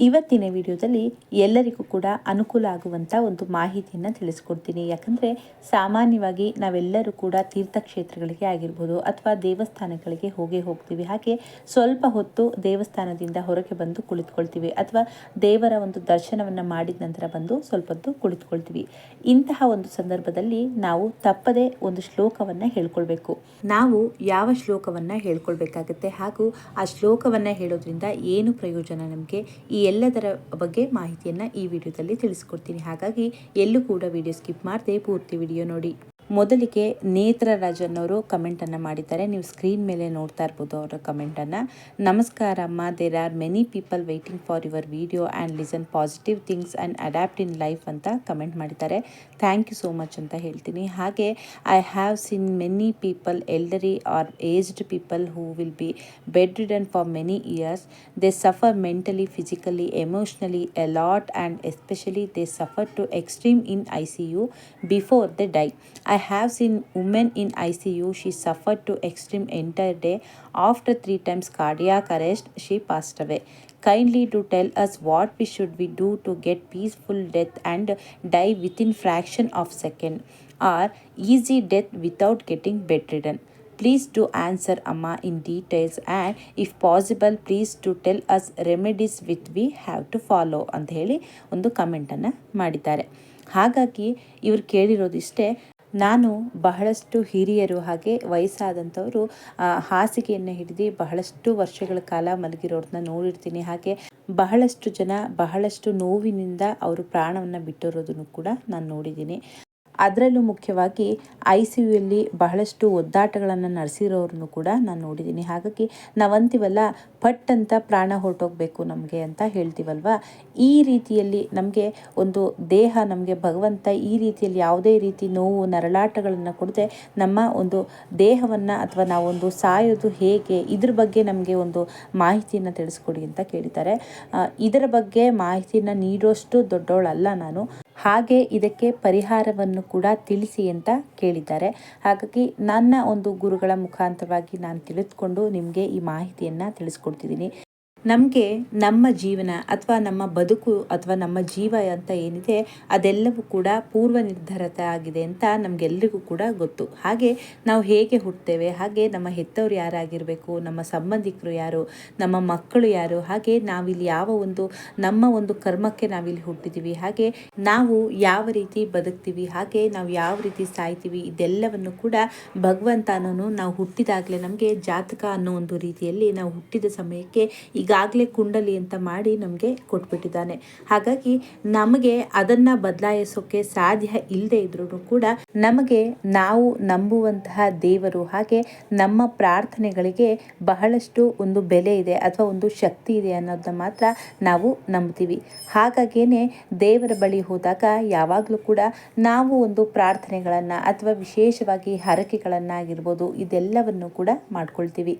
ಇವತ್ತಿನ ವಿಡಿಯೋದಲ್ಲಿ ಎಲ್ಲರಿಗೂ ಕೂಡ ಅನುಕೂಲ ಆಗುವಂಥ ಒಂದು ಮಾಹಿತಿಯನ್ನು ತಿಳಿಸ್ಕೊಡ್ತೀನಿ. ಯಾಕಂದರೆ ಸಾಮಾನ್ಯವಾಗಿ ನಾವೆಲ್ಲರೂ ಕೂಡ ತೀರ್ಥಕ್ಷೇತ್ರಗಳಿಗೆ ಆಗಿರ್ಬೋದು ಅಥವಾ ದೇವಸ್ಥಾನಗಳಿಗೆ ಹೋಗೇ ಹೋಗ್ತೀವಿ. ಹಾಗೆ ಸ್ವಲ್ಪ ಹೊತ್ತು ದೇವಸ್ಥಾನದಿಂದ ಹೊರಗೆ ಬಂದು ಕುಳಿತುಕೊಳ್ತೀವಿ. ಅಥವಾ ದೇವರ ಒಂದು ದರ್ಶನವನ್ನು ಮಾಡಿದ ನಂತರ ಬಂದು ಸ್ವಲ್ಪ ಹೊತ್ತು ಕುಳಿತುಕೊಳ್ತೀವಿ. ಇಂತಹ ಒಂದು ಸಂದರ್ಭದಲ್ಲಿ ನಾವು ತಪ್ಪದೇ ಒಂದು ಶ್ಲೋಕವನ್ನು ಹೇಳ್ಕೊಳ್ಬೇಕು. ನಾವು ಯಾವ ಶ್ಲೋಕವನ್ನು ಹೇಳ್ಕೊಳ್ಬೇಕಾಗುತ್ತೆ ಹಾಗೂ ಆ ಶ್ಲೋಕವನ್ನು ಹೇಳೋದ್ರಿಂದ ಏನು ಪ್ರಯೋಜನ ನಮಗೆ? ಈ ಎಲ್ಲದರ ಬಗ್ಗೆ ಮಾಹಿತಿಯನ್ನು ಈ ವಿಡಿಯೋದಲ್ಲಿ ತಿಳಿಸ್ಕೊಡ್ತೀನಿ. ಹಾಗಾಗಿ ಎಲ್ಲೂ ಕೂಡ ವಿಡಿಯೋ ಸ್ಕಿಪ್ ಮಾಡದೆ ಪೂರ್ತಿ ವಿಡಿಯೋ ನೋಡಿ. ಮೊದಲಿಗೆ ನೇತ್ರ ರಾಜನ್ ಅವರು ಕಮೆಂಟನ್ನು ಮಾಡಿದ್ದಾರೆ. ನೀವು ಸ್ಕ್ರೀನ್ ಮೇಲೆ ನೋಡ್ತಾ ಇರ್ಬೋದು ಅವರ ಕಮೆಂಟನ್ನು ನಮಸ್ಕಾರ ಅಮ್ಮ. There are many people waiting for your video and listen positive things and adapt in life ಅಂತ ಕಮೆಂಟ್ ಮಾಡಿದ್ದಾರೆ. ಥ್ಯಾಂಕ್ ಯು ಸೋ ಮಚ್ ಅಂತ ಹೇಳ್ತೀನಿ. ಹಾಗೆ I have sin many people elderly or aged people who will be bedridden for many years they suffer mentally physically emotionally allot lot and especially they suffer to extreme in I C U before the die I have seen women in ICU. She suffered to extreme entire day. After three times cardiac arrest, she passed away. Kindly to tell us what we should we do to get peaceful death and die within fraction of second or easy death without getting bedridden. Please do answer Amma in details and if possible please to tell us remedies which we have to follow ಅಂತ ಹೇಳಿ ಒಂದು ಕಮೆಂಟನ್ನು ಮಾಡಿದ್ದಾರೆ ಹಾಗಾಗಿ ಇವ್ರು ಕೇಳಿರೋದಿಷ್ಟೇ ನಾನು ಬಹಳಷ್ಟು ಹಿರಿಯರು ಹಾಗೆ ವಯಸ್ಸಾದಂಥವರು ಹಾಸಿಗೆಯನ್ನು ಹಿಡಿದು ಬಹಳಷ್ಟು ವರ್ಷಗಳ ಕಾಲ ಮಲಗಿರೋರನ್ನ ನೋಡಿರ್ತೀನಿ. ಹಾಗೆ ಬಹಳಷ್ಟು ಜನ ಬಹಳಷ್ಟು ನೋವಿನಿಂದ ಅವರು ಪ್ರಾಣವನ್ನು ಬಿಟ್ಟಿರೋದನ್ನು ಕೂಡ ನಾನು ನೋಡಿದ್ದೀನಿ. ಅದರಲ್ಲೂ ಮುಖ್ಯವಾಗಿ ಐ ಸಿ ಯುಯಲ್ಲಿ ಬಹಳಷ್ಟು ಒದ್ದಾಟಗಳನ್ನು ನಡೆಸಿರೋರನ್ನು ಕೂಡ ನಾನು ನೋಡಿದ್ದೀನಿ. ಹಾಗಾಗಿ ನಾವಂತೀವಲ್ಲ ಪಟ್ ಅಂತ ಪ್ರಾಣ ಹೊರಟೋಗ್ಬೇಕು ನಮಗೆ ಅಂತ ಹೇಳ್ತೀವಲ್ವ? ಈ ರೀತಿಯಲ್ಲಿ ನಮಗೆ ಒಂದು ದೇಹ, ನಮಗೆ ಭಗವಂತ ಈ ರೀತಿಯಲ್ಲಿ ಯಾವುದೇ ರೀತಿ ನೋವು, ನರಳಾಟಗಳನ್ನು ಕೊಡದೆ ನಮ್ಮ ಒಂದು ದೇಹವನ್ನು ಅಥವಾ ನಾವೊಂದು ಸಾಯೋದು ಹೇಗೆ, ಇದ್ರ ಬಗ್ಗೆ ನಮಗೆ ಒಂದು ಮಾಹಿತಿಯನ್ನು ತಿಳಿಸ್ಕೊಡಿ ಅಂತ ಕೇಳಿದ್ದಾರೆ. ಇದರ ಬಗ್ಗೆ ಮಾಹಿತಿಯನ್ನು ನೀಡೋಷ್ಟು ದೊಡ್ಡವಳಲ್ಲ ನಾನು. ಹಾಗೆ ಇದಕ್ಕೆ ಪರಿಹಾರವನ್ನು ಕೂಡ ತಿಳಿಸಿ ಅಂತ ಕೇಳಿದ್ದಾರೆ. ಹಾಗಾಗಿ ನನ್ನ ಒಂದು ಗುರುಗಳ ಮುಖಾಂತರವಾಗಿ ನಾನು ತಿಳಿದುಕೊಂಡು ನಿಮಗೆ ಈ ಮಾಹಿತಿಯನ್ನು ತಿಳಿಸ್ಕೊಡ್ತಿದ್ದೀನಿ. ನಮಗೆ ನಮ್ಮ ಜೀವನ ಅಥವಾ ನಮ್ಮ ಬದುಕು ಅಥವಾ ನಮ್ಮ ಜೀವ ಅಂತ ಏನಿದೆ, ಅದೆಲ್ಲವೂ ಕೂಡ ಪೂರ್ವ ನಿರ್ಧಾರಿತ ಆಗಿದೆ ಅಂತ ನಮಗೆಲ್ಲರಿಗೂ ಕೂಡ ಗೊತ್ತು. ಹಾಗೆ ನಾವು ಹೇಗೆ ಹುಟ್ಟುತ್ತೇವೆ ಹಾಗೆ ನಮ್ಮ ಹೆತ್ತವರು ಯಾರಾಗಿರಬೇಕು, ನಮ್ಮ ಸಂಬಂಧಿಕರು ಯಾರು, ನಮ್ಮ ಮಕ್ಕಳು ಯಾರು, ಹಾಗೆ ನಾವಿಲ್ಲಿ ಯಾವ ಒಂದು, ನಮ್ಮ ಒಂದು ಕರ್ಮಕ್ಕೆ ನಾವಿಲ್ಲಿ ಹುಟ್ಟಿದ್ದೀವಿ ಹಾಗೆ ನಾವು ಯಾವ ರೀತಿ ಬದುಕ್ತೀವಿ, ಹಾಗೆ ನಾವು ಯಾವ ರೀತಿ ಸಾಯ್ತೀವಿ, ಇದೆಲ್ಲವನ್ನು ಕೂಡ ಭಗವಂತನೂ ನಾವು ಹುಟ್ಟಿದಾಗಲೇ ನಮಗೆ ಜಾತಕ ಅನ್ನೋ ಒಂದು ರೀತಿಯಲ್ಲಿ ನಾವು ಹುಟ್ಟಿದ ಸಮಯಕ್ಕೆ ಈಗ ಈಗಾಗಲೇ ಕುಂಡಲಿ ಅಂತ ಮಾಡಿ ನಮಗೆ ಕೊಟ್ಬಿಟ್ಟಿದ್ದಾನೆ. ಹಾಗಾಗಿ ನಮಗೆ ಅದನ್ನು ಬದಲಾಯಿಸೋಕೆ ಸಾಧ್ಯ ಇಲ್ಲದೆ ಇದ್ರೂ ಕೂಡ ನಮಗೆ ನಾವು ನಂಬುವಂತಹ ದೇವರು ಹಾಗೆ ನಮ್ಮ ಪ್ರಾರ್ಥನೆಗಳಿಗೆ ಬಹಳಷ್ಟು ಒಂದು ಬೆಲೆ ಇದೆ ಅಥವಾ ಒಂದು ಶಕ್ತಿ ಇದೆ ಅನ್ನೋದನ್ನ ಮಾತ್ರ ನಾವು ನಂಬ್ತೀವಿ. ಹಾಗಾಗೇನೆ ದೇವರ ಬಳಿ ಹೋದಾಗ ಯಾವಾಗಲೂ ಕೂಡ ನಾವು ಒಂದು ಪ್ರಾರ್ಥನೆಗಳನ್ನು ಅಥವಾ ವಿಶೇಷವಾಗಿ ಹರಕೆಗಳನ್ನಾಗಿರ್ಬೋದು ಇದೆಲ್ಲವನ್ನು ಕೂಡ ಮಾಡ್ಕೊಳ್ತೀವಿ.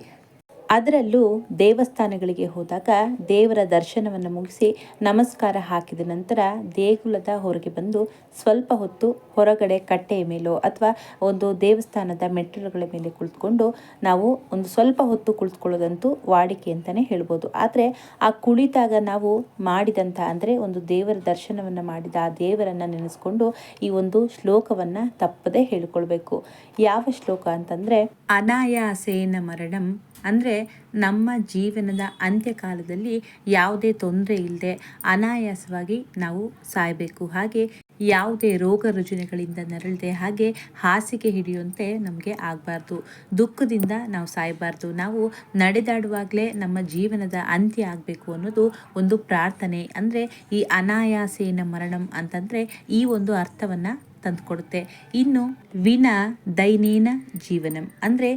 ಅದರಲ್ಲೂ ದೇವಸ್ಥಾನಗಳಿಗೆ ಹೋದಾಗ ದೇವರ ದರ್ಶನವನ್ನು ಮುಗಿಸಿ ನಮಸ್ಕಾರ ಹಾಕಿದ ನಂತರ ದೇಗುಲದ ಹೊರಗೆ ಬಂದು ಸ್ವಲ್ಪ ಹೊತ್ತು ಹೊರಗಡೆ ಕಟ್ಟೆಯ ಮೇಲೋ ಅಥವಾ ಒಂದು ದೇವಸ್ಥಾನದ ಮೆಟ್ಟಿಲುಗಳ ಮೇಲೆ ಕುಳಿತುಕೊಂಡು ನಾವು ಒಂದು ಸ್ವಲ್ಪ ಹೊತ್ತು ಕುಳಿತುಕೊಳ್ಳೋದಂತೂ ವಾಡಿಕೆ ಅಂತಲೇ ಹೇಳ್ಬೋದು. ಆದರೆ ಆ ಕುಳಿತಾಗ ನಾವು ಮಾಡಿದಂಥ ಅಂದರೆ ಒಂದು ದೇವರ ದರ್ಶನವನ್ನು ಮಾಡಿದ ಆ ದೇವರನ್ನು ನೆನೆಸ್ಕೊಂಡು ಈ ಒಂದು ಶ್ಲೋಕವನ್ನು ತಪ್ಪದೇ ಹೇಳಿಕೊಳ್ಬೇಕು. ಯಾವ ಶ್ಲೋಕ ಅಂತಂದರೆ, ಅನಾಯಾಸೇನ ಮರಣಂ ಅಂದರೆ ನಮ್ಮ ಜೀವನದ ಅಂತ್ಯಕಾಲದಲ್ಲಿ ಯಾವುದೇ ತೊಂದರೆ ಇಲ್ಲದೆ ಅನಾಯಾಸವಾಗಿ ನಾವು ಸಾಯಬೇಕು. ಹಾಗೆ ಯಾವುದೇ ರೋಗ ರುಜಿನಗಳಿಂದ ನರಳದೆ, ಹಾಗೆ ಹಾಸಿಗೆ ಹಿಡಿಯುವಂತೆ ನಮಗೆ ಆಗಬಾರ್ದು. ದುಃಖದಿಂದ ನಾವು ಸಾಯಬಾರ್ದು. ನಾವು ನಡೆದಾಡುವಾಗಲೇ ನಮ್ಮ ಜೀವನದ ಅಂತ್ಯ ಆಗಬೇಕು ಅನ್ನೋದು ಒಂದು ಪ್ರಾರ್ಥನೆ. ಅಂದರೆ ಈ ಅನಾಯಾಸೇನ ಮರಣಂ ಅಂತಂದರೆ ಈ ಒಂದು ಅರ್ಥವನ್ನು ತಂದುಕೊಡುತ್ತೆ. ಇನ್ನು ವಿನ ದೈನೇನ ಜೀವನಂ. ಅಂದರೆ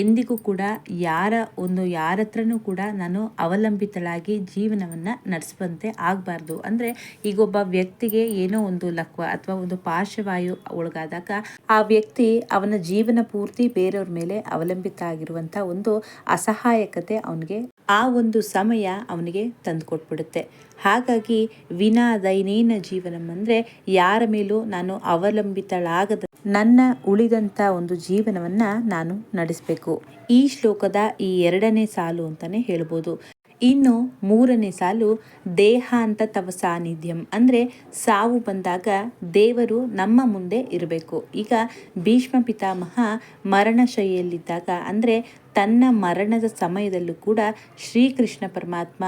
ಎಂದಿಗೂ ಕೂಡ ಯಾರ ಒಂದು ಯಾರ ಹತ್ರನೂ ಕೂಡ ನಾನು ಅವಲಂಬಿತಳಾಗಿ ಜೀವನವನ್ನು ನಡೆಸುವಂತೆ ಆಗಬಾರ್ದು. ಅಂದರೆ ಈಗ ಒಬ್ಬ ವ್ಯಕ್ತಿಗೆ ಏನೋ ಒಂದು ಲಕ್ವ ಅಥವಾ ಒಂದು ಪಾರ್ಶ್ವವಾಯು ಒಳಗಾದಾಗ ಆ ವ್ಯಕ್ತಿ ಅವನ ಜೀವನ ಪೂರ್ತಿ ಬೇರೆಯವ್ರ ಮೇಲೆ ಅವಲಂಬಿತ ಆಗಿರುವಂಥ ಒಂದು ಅಸಹಾಯಕತೆ ಅವನಿಗೆ ಆ ಒಂದು ಸಮಯ ಅವನಿಗೆ ತಂದುಕೊಟ್ಬಿಡುತ್ತೆ. ಹಾಗಾಗಿ ವಿನಾ ದೈನೇನ ಜೀವನಂ ಅಂದರೆ ಯಾರ ಮೇಲೂ ನಾನು ಅವಲಂಬಿತಳಾಗದ ನನ್ನ ಉಳಿದಂಥ ಒಂದು ಜೀವನವನ್ನು ನಾನು ನಡೆಸಬೇಕು. ಈ ಶ್ಲೋಕದ ಈ ಎರಡನೇ ಸಾಲು ಅಂತಲೇ ಹೇಳ್ಬೋದು. ಇನ್ನು ಮೂರನೇ ಸಾಲು ದೇಹ ಅಂತ ತವ ಸಾನ್ನಿಧ್ಯಂ. ಅಂದರೆ ಸಾವು ಬಂದಾಗ ದೇವರು ನಮ್ಮ ಮುಂದೆ ಇರಬೇಕು. ಈಗ ಭೀಷ್ಮ ಪಿತಾಮಹ ಮರಣಶೈಲಿಯಲ್ಲಿದ್ದಾಗ ಅಂದರೆ ತನ್ನ ಮರಣದ ಸಮಯದಲ್ಲೂ ಕೂಡ ಶ್ರೀಕೃಷ್ಣ ಪರಮಾತ್ಮ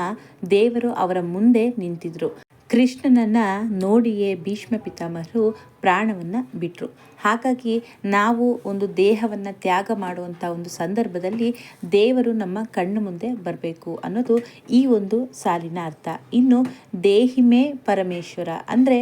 ದೇವರು ಅವರ ಮುಂದೆ ನಿಂತಿದ್ರು. ಕೃಷ್ಣನನ್ನ ನೋಡಿಯೇ ಭೀಷ್ಮ ಪಿತಾಮಹರು ಪ್ರಾಣವನ್ನು ಬಿಟ್ಟರು ಹಾಗಾಗಿ ನಾವು ಒಂದು ದೇಹವನ್ನು ತ್ಯಾಗ ಮಾಡುವಂಥ ಒಂದು ಸಂದರ್ಭದಲ್ಲಿ ದೇವರು ನಮ್ಮ ಕಣ್ಣು ಮುಂದೆ ಬರಬೇಕು ಅನ್ನೋದು ಈ ಒಂದು ಸಾಲಿನ ಅರ್ಥ. ಇನ್ನು ದೇಹಿಮೆ ಪರಮೇಶ್ವರ ಅಂದರೆ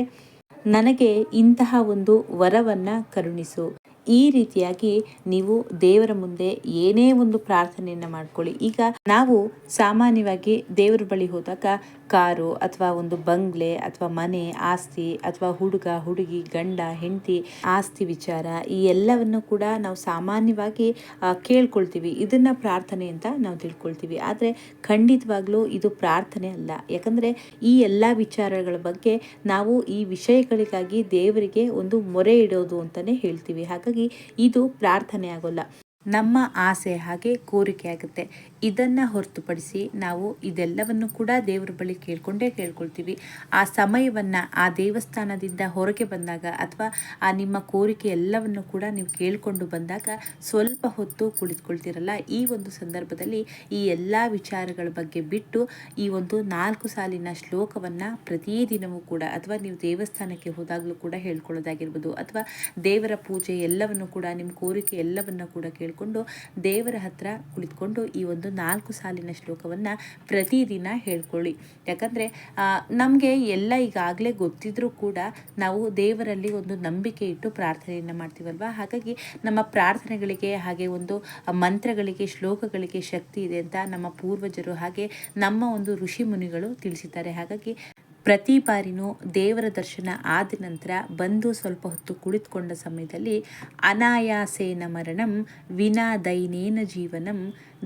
ನನಗೆ ಇಂತಹ ಒಂದು ವರವನ್ನು ಕರುಣಿಸು. ಈ ರೀತಿಯಾಗಿ ನೀವು ದೇವರ ಮುಂದೆ ಏನೇ ಒಂದು ಪ್ರಾರ್ಥನೆಯನ್ನು ಮಾಡ್ಕೊಳ್ಳಿ. ಈಗ ನಾವು ಸಾಮಾನ್ಯವಾಗಿ ದೇವರ ಬಳಿ ಹೋದಾಗ ಕಾರು ಅಥವಾ ಒಂದು ಬಂಗ್ಲೆ ಅಥವಾ ಮನೆ, ಆಸ್ತಿ ಅಥವಾ ಹುಡುಗ, ಹುಡುಗಿ, ಗಂಡ, ಹೆಂಡತಿ, ಆಸ್ತಿ ವಿಚಾರ ಈ ಎಲ್ಲವನ್ನು ಕೂಡ ನಾವು ಸಾಮಾನ್ಯವಾಗಿ ಕೇಳ್ಕೊಳ್ತೀವಿ. ಇದನ್ನ ಪ್ರಾರ್ಥನೆ ಅಂತ ನಾವು ತಿಳ್ಕೊಳ್ತೀವಿ. ಆದರೆ ಖಂಡಿತವಾಗ್ಲೂ ಇದು ಪ್ರಾರ್ಥನೆ ಅಲ್ಲ. ಯಾಕಂದ್ರೆ ಈ ಎಲ್ಲ ವಿಚಾರಗಳ ಬಗ್ಗೆ ನಾವು ಈ ವಿಷಯಗಳಿಗಾಗಿ ದೇವರಿಗೆ ಒಂದು ಮೊರೆ ಇಡೋದು ಅಂತಾನೆ ಹೇಳ್ತೀವಿ. ಹಾಗಾಗಿ ಇದು ಪ್ರಾರ್ಥನೆ ಆಗೋಲ್ಲ. ನಮ್ಮ ಆಸೆ ಹಾಗೆ ಕೋರಿಕೆ ಆಗುತ್ತೆ. ಇದನ್ನು ಹೊರತುಪಡಿಸಿ ನಾವು ಇದೆಲ್ಲವನ್ನು ಕೂಡ ದೇವರ ಬಳಿ ಕೇಳ್ಕೊಂಡೇ ಕೇಳ್ಕೊಳ್ತೀವಿ. ಆ ಸಮಯವನ್ನು ಆ ದೇವಸ್ಥಾನದಿಂದ ಹೊರಗೆ ಬಂದಾಗ ಅಥವಾ ಆ ನಿಮ್ಮ ಕೋರಿಕೆ ಎಲ್ಲವನ್ನು ಕೂಡ ನೀವು ಕೇಳಿಕೊಂಡು ಬಂದಾಗ ಸ್ವಲ್ಪ ಹೊತ್ತು ಕುಳಿತುಕೊಳ್ತಿರಲ್ಲ. ಈ ಒಂದು ಸಂದರ್ಭದಲ್ಲಿ ಈ ಎಲ್ಲ ವಿಚಾರಗಳ ಬಗ್ಗೆ ಬಿಟ್ಟು ಈ ಒಂದು ನಾಲ್ಕು ಸಾಲಿನ ಶ್ಲೋಕವನ್ನು ಪ್ರತಿದಿನವೂ ಕೂಡ ಅಥವಾ ನೀವು ದೇವಸ್ಥಾನಕ್ಕೆ ಹೋದಾಗಲೂ ಕೂಡ ಹೇಳ್ಕೊಳ್ಳೋದಾಗಿರ್ಬೋದು ಅಥವಾ ದೇವರ ಪೂಜೆ ಎಲ್ಲವನ್ನು ಕೂಡ ನಿಮ್ಮ ಕೋರಿಕೆ ಎಲ್ಲವನ್ನು ಕೂಡ ಕೇಳಿಕೊಂಡು ದೇವರ ಹತ್ರ ಕುಳಿತುಕೊಂಡು ಈ ಒಂದು ನಾಲ್ಕು ಸಾಲಿನ ಶ್ಲೋಕವನ್ನು ಪ್ರತಿದಿನ ಹೇಳ್ಕೊಳ್ಳಿ. ಯಾಕಂದರೆ ನಮಗೆ ಎಲ್ಲ ಈಗಾಗಲೇ ಗೊತ್ತಿದ್ರೂ ಕೂಡ ನಾವು ದೇವರಲ್ಲಿ ಒಂದು ನಂಬಿಕೆ ಇಟ್ಟು ಪ್ರಾರ್ಥನೆಯನ್ನು ಮಾಡ್ತೀವಲ್ವ? ಹಾಗಾಗಿ ನಮ್ಮ ಪ್ರಾರ್ಥನೆಗಳಿಗೆ ಹಾಗೆ ಒಂದು ಮಂತ್ರಗಳಿಗೆ, ಶ್ಲೋಕಗಳಿಗೆ ಶಕ್ತಿ ಇದೆ ಅಂತ ನಮ್ಮ ಪೂರ್ವಜರು ಹಾಗೆ ನಮ್ಮ ಒಂದು ಋಷಿ ಮುನಿಗಳು ತಿಳಿಸಿದ್ದಾರೆ. ಹಾಗಾಗಿ ಪ್ರತಿ ಬಾರಿನೂ ದೇವರ ದರ್ಶನ ಆದ ನಂತರ ಬಂದು ಸ್ವಲ್ಪ ಹೊತ್ತು ಕುಳಿತುಕೊಂಡ ಸಮಯದಲ್ಲಿ ಅನಾಯಾಸೇನ ಮರಣಂ ವಿನಾ ದೈನೇನ ಜೀವನಂ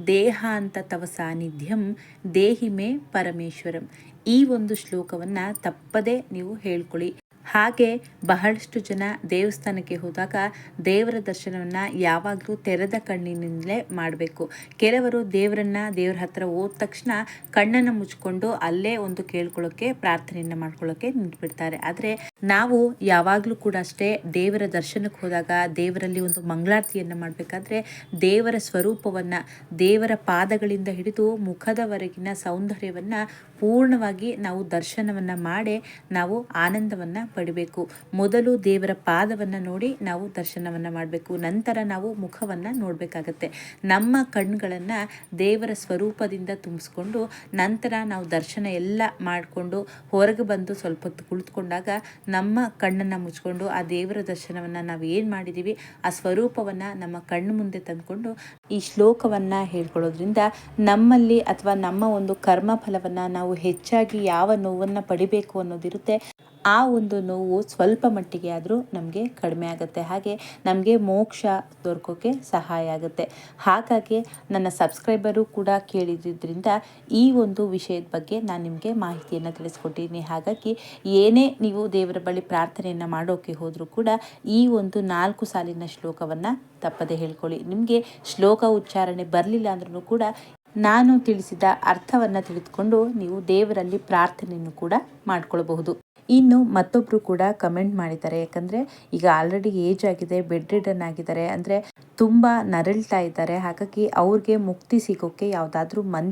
ದೇಹಾಂತ ತವ ಸಾನ್ನಿಧ್ಯಂ ದೇಹಿಮೆ ಪರಮೇಶ್ವರಂ. ಈ ಒಂದು ಶ್ಲೋಕವನ್ನು ತಪ್ಪದೇ ನೀವು ಹೇಳ್ಕೊಳ್ಳಿ. ಹಾಗೆ ಬಹಳಷ್ಟು ಜನ ದೇವಸ್ಥಾನಕ್ಕೆ ಹೋದಾಗ ದೇವರ ದರ್ಶನವನ್ನು ಯಾವಾಗಲೂ ತೆರೆದ ಕಣ್ಣಿನಿಂದಲೇ ಮಾಡಬೇಕು. ಕೆಲವರು ದೇವರನ್ನ ದೇವರ ಹತ್ರ ಹೋದ ತಕ್ಷಣ ಕಣ್ಣನ್ನು ಮುಚ್ಕೊಂಡು ಅಲ್ಲೇ ಒಂದು ಕೇಳ್ಕೊಳ್ಳೋಕ್ಕೆ ಪ್ರಾರ್ಥನೆಯನ್ನು ಮಾಡ್ಕೊಳ್ಳೋಕೆ ನಿಂತ್ಬಿಡ್ತಾರೆ. ಆದರೆ ನಾವು ಯಾವಾಗಲೂ ಕೂಡ ಅಷ್ಟೇ ದೇವರ ದರ್ಶನಕ್ಕೆ ಹೋದಾಗ, ದೇವರಲ್ಲಿ ಒಂದು ಮಂಗಳಾರತಿಯನ್ನು ಮಾಡಬೇಕಾದ್ರೆ ದೇವರ ಸ್ವರೂಪವನ್ನು, ದೇವರ ಪಾದಗಳಿಂದ ಹಿಡಿದು ಮುಖದವರೆಗಿನ ಸೌಂದರ್ಯವನ್ನು ಪೂರ್ಣವಾಗಿ ನಾವು ದರ್ಶನವನ್ನು ಮಾಡಿ ನಾವು ಆನಂದವನ್ನು ಪಡಿಬೇಕು ಮೊದಲು ದೇವರ ಪಾದವನ್ನು ನೋಡಿ ನಾವು ದರ್ಶನವನ್ನು ಮಾಡಬೇಕು. ನಂತರ ನಾವು ಮುಖವನ್ನು ನೋಡಬೇಕಾಗತ್ತೆ. ನಮ್ಮ ಕಣ್ಗಳನ್ನು ದೇವರ ಸ್ವರೂಪದಿಂದ ತುಂಬಿಸ್ಕೊಂಡು ನಂತರ ನಾವು ದರ್ಶನ ಎಲ್ಲ ಮಾಡಿಕೊಂಡು ಹೊರಗೆ ಬಂದು ಸ್ವಲ್ಪ ಹೊತ್ತು ಕುಳಿತುಕೊಂಡಾಗ ನಮ್ಮ ಕಣ್ಣನ್ನು ಮುಚ್ಕೊಂಡು ಆ ದೇವರ ದರ್ಶನವನ್ನು ನಾವು ಏನು ಮಾಡಿದ್ದೀವಿ ಆ ಸ್ವರೂಪವನ್ನು ನಮ್ಮ ಕಣ್ಣು ಮುಂದೆ ತಂದುಕೊಂಡು ಈ ಶ್ಲೋಕವನ್ನು ಹೇಳ್ಕೊಳ್ಳೋದ್ರಿಂದ ನಮ್ಮಲ್ಲಿ ಅಥವಾ ನಮ್ಮ ಒಂದು ಕರ್ಮ ಫಲವನ್ನು ನಾವು ಹೆಚ್ಚಾಗಿ ಯಾವ ನೋವನ್ನು ಪಡಿಬೇಕು ಅನ್ನೋದಿರುತ್ತೆ. ಆ ಒಂದು ನೋವು ಸ್ವಲ್ಪ ಮಟ್ಟಿಗೆ ಆದರೂ ನಮಗೆ ಕಡಿಮೆ ಆಗುತ್ತೆ. ಹಾಗೆ ನಮಗೆ ಮೋಕ್ಷ ದೊರಕೋಕ್ಕೆ ಸಹಾಯ ಆಗುತ್ತೆ. ಹಾಗಾಗಿ ನನ್ನ ಸಬ್ಸ್ಕ್ರೈಬರು ಕೂಡ ಕೇಳಿದ್ರಿಂದ ಈ ಒಂದು ವಿಷಯದ ಬಗ್ಗೆ ನಾನು ನಿಮಗೆ ಮಾಹಿತಿಯನ್ನು ತಿಳಿಸ್ಕೊಟ್ಟಿದ್ದೀನಿ ಹಾಗಾಗಿ ಏನೇ ನೀವು ದೇವರ ಬಳಿ ಪ್ರಾರ್ಥನೆಯನ್ನು ಮಾಡೋಕ್ಕೆ ಹೋದರೂ ಕೂಡ ಈ ಒಂದು ನಾಲ್ಕು ಸಾಲಿನ ಶ್ಲೋಕವನ್ನು ತಪ್ಪದೆ ಹೇಳ್ಕೊಳ್ಳಿ. ನಿಮಗೆ ಶ್ಲೋಕ ಉಚ್ಚಾರಣೆ ಬರಲಿಲ್ಲ ಅಂದ್ರೂ ಕೂಡ ನಾನು ತಿಳಿಸಿದ ಅರ್ಥವನ್ನು ತಿಳಿದುಕೊಂಡು ನೀವು ದೇವರಲ್ಲಿ ಪ್ರಾರ್ಥನೆಯನ್ನು ಕೂಡ ಮಾಡ್ಕೊಳ್ಬಹುದು. ಇನ್ನು ಮತ್ತೊಬ್ಬರು ಕೂಡ ಕಮೆಂಟ್ ಮಾಡಿದ್ದಾರೆ. ಯಾಕಂದರೆ ಈಗ ಆಲ್ರೆಡಿ ಏಜ್ ಆಗಿದೆ ಬೆಡ್ ರಿಡನ್ ಆಗಿದ್ದಾರೆ. ಅಂದರೆ ತುಂಬ ನರಳ್ತಾ ಇದ್ದಾರೆ. ಹಾಗಾಗಿ ಅವ್ರಿಗೆ ಮುಕ್ತಿ ಸಿಗೋಕ್ಕೆ ಯಾವುದಾದ್ರೂ ಮನ್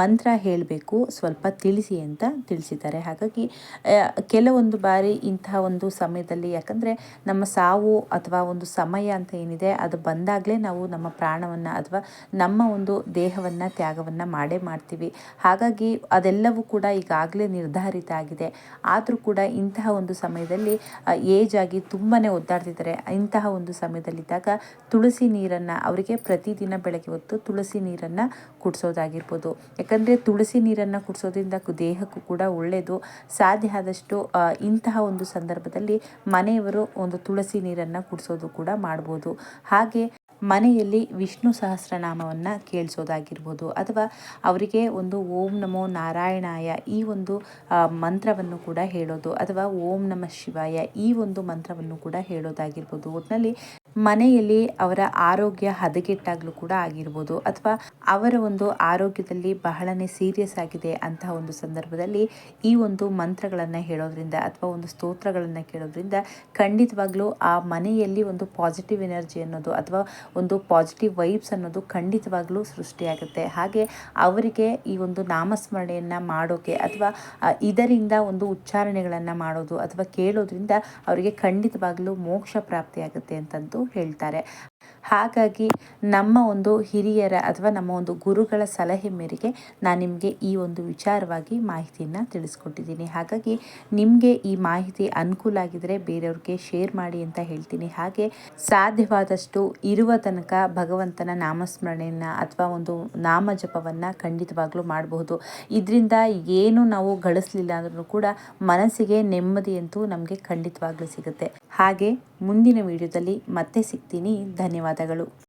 ಮಂತ್ರ ಹೇಳಬೇಕು, ಸ್ವಲ್ಪ ತಿಳಿಸಿ ಅಂತ ತಿಳಿಸಿದ್ದಾರೆ. ಹಾಗಾಗಿ ಕೆಲವೊಂದು ಬಾರಿ ಇಂತಹ ಒಂದು ಸಮಯದಲ್ಲಿ ಯಾಕಂದರೆ ನಮ್ಮ ಸಾವು ಅಥವಾ ಒಂದು ಸಮಯ ಅಂತ ಏನಿದೆ, ಅದು ಬಂದಾಗಲೇ ನಾವು ನಮ್ಮ ಪ್ರಾಣವನ್ನು ಅಥವಾ ನಮ್ಮ ಒಂದು ದೇಹವನ್ನು ತ್ಯಾಗವನ್ನು ಮಾಡೇ ಮಾಡ್ತೀವಿ. ಹಾಗಾಗಿ, ಅದೆಲ್ಲವೂ ಕೂಡ ಈಗಾಗಲೇ ನಿರ್ಧಾರಿತ ಆಗಿದೆ. ಆದರೂ ಕೂಡ ಇಂತಹ ಒಂದು ಸಮಯದಲ್ಲಿ ಏಜ್ ಆಗಿ ತುಂಬಾ ಒದ್ದಾಡ್ತಿದ್ದಾರೆ. ಇಂತಹ ಒಂದು ಸಮಯದಲ್ಲಿದ್ದಾಗ ತುಳಸಿ ನೀರನ್ನು, ಅವರಿಗೆ ಪ್ರತಿದಿನ ಬೆಳಗ್ಗೆ ಹೊತ್ತು ತುಳಸಿ ನೀರನ್ನು ಕುಡಿಸೋದಾಗಿರ್ಬೋದು. ಯಾಕಂದರೆ ತುಳಸಿ ನೀರನ್ನು ಕುಡಿಸೋದ್ರಿಂದ ದೇಹಕ್ಕೂ ಕೂಡ ಒಳ್ಳೆಯದು ಸಾಧ್ಯ ಆದಷ್ಟು ಇಂತಹ ಒಂದು ಸಂದರ್ಭದಲ್ಲಿ ಮನೆಯವರು ಒಂದು ತುಳಸಿ ನೀರನ್ನು ಕುಡಿಸೋದು ಕೂಡ ಮಾಡ್ಬೋದು. ಹಾಗೆ ಮನೆಯಲ್ಲಿ ವಿಷ್ಣು ಸಹಸ್ರನಾಮವನ್ನು ಕೇಳಿಸೋದಾಗಿರ್ಬೋದು ಅಥವಾ ಅವರಿಗೆ ಒಂದು ಓಂ ನಮೋ ನಾರಾಯಣಾಯ ಈ ಒಂದು ಮಂತ್ರವನ್ನು ಕೂಡ ಹೇಳೋದು ಅಥವಾ ಓಂ ನಮಃ ಶಿವಾಯ ಈ ಒಂದು ಮಂತ್ರವನ್ನು ಕೂಡ ಹೇಳೋದಾಗಿರ್ಬೋದು. ಒಟ್ಟಿನಲ್ಲಿ ಮನೆಯಲ್ಲಿ ಅವರ ಆರೋಗ್ಯ ಹದಗೆಟ್ಟಾಗಲೂ ಕೂಡ ಆಗಿರ್ಬೋದು ಅಥವಾ ಅವರ ಒಂದು ಆರೋಗ್ಯದಲ್ಲಿ ಬಹಳನೇ ಸೀರಿಯಸ್ ಆಗಿದೆ ಅಂತಹ ಒಂದು ಸಂದರ್ಭದಲ್ಲಿ ಈ ಒಂದು ಮಂತ್ರಗಳನ್ನು ಹೇಳೋದ್ರಿಂದ ಅಥವಾ ಒಂದು ಸ್ತೋತ್ರಗಳನ್ನು ಕೇಳೋದ್ರಿಂದ ಖಂಡಿತವಾಗ್ಲೂ ಆ ಮನೆಯಲ್ಲಿ ಒಂದು ಪಾಸಿಟಿವ್ ಎನರ್ಜಿ ಅನ್ನೋದು ಅಥವಾ ಒಂದು ಪಾಸಿಟಿವ್ ವೈಬ್ಸ್ ಅನ್ನೋದು ಖಂಡಿತವಾಗ್ಲೂ ಸೃಷ್ಟಿಯಾಗುತ್ತೆ. ಹಾಗೆ ಅವರಿಗೆ ಈ ಒಂದು ನಾಮಸ್ಮರಣೆಯನ್ನು ಮಾಡೋಕೆ ಅಥವಾ ಇದರಿಂದ ಒಂದು ಉಚ್ಚಾರಣೆಗಳನ್ನು ಮಾಡೋದು ಅಥವಾ ಕೇಳೋದ್ರಿಂದ ಅವರಿಗೆ ಖಂಡಿತವಾಗ್ಲೂ ಮೋಕ್ಷ ಪ್ರಾಪ್ತಿಯಾಗುತ್ತೆ ಅಂತಂದು ಹೇಳ್ತಾರೆ. ಹಾಗಾಗಿ ನಮ್ಮ ಒಂದು ಹಿರಿಯರ ಅಥವಾ ನಮ್ಮ ಒಂದು ಗುರುಗಳ ಸಲಹೆ ಮೇರೆಗೆ ನಾನು ನಿಮಗೆ ಈ ಒಂದು ವಿಚಾರವಾಗಿ ಮಾಹಿತಿಯನ್ನು ತಿಳಿಸ್ಕೊಟ್ಟಿದ್ದೀನಿ. ಹಾಗಾಗಿ ನಿಮಗೆ ಈ ಮಾಹಿತಿ ಅನುಕೂಲ ಆಗಿದರೆ ಬೇರೆಯವ್ರಿಗೆ ಶೇರ್ ಮಾಡಿ ಅಂತ ಹೇಳ್ತೀನಿ. ಹಾಗೆ ಸಾಧ್ಯವಾದಷ್ಟು ಇರುವ ತನಕ ಭಗವಂತನ ನಾಮಸ್ಮರಣೆಯನ್ನು ಅಥವಾ ಒಂದು ನಾಮ ಜಪವನ್ನು ಖಂಡಿತವಾಗ್ಲೂ ಮಾಡಬಹುದು. ಇದರಿಂದ ಏನು ನಾವು ಗಳಿಸಲಿಲ್ಲ ಅಂದ್ರೂ ಕೂಡ ಮನಸ್ಸಿಗೆ ನೆಮ್ಮದಿಯಂತೂ ನಮಗೆ ಖಂಡಿತವಾಗ್ಲೂ ಸಿಗುತ್ತೆ. ಹಾಗೆ ಮುಂದಿನ ವಿಡಿಯೋದಲ್ಲಿ ಮತ್ತೆ ಸಿಗ್ತೀನಿ. ಧನ್ಯವಾದಗಳು.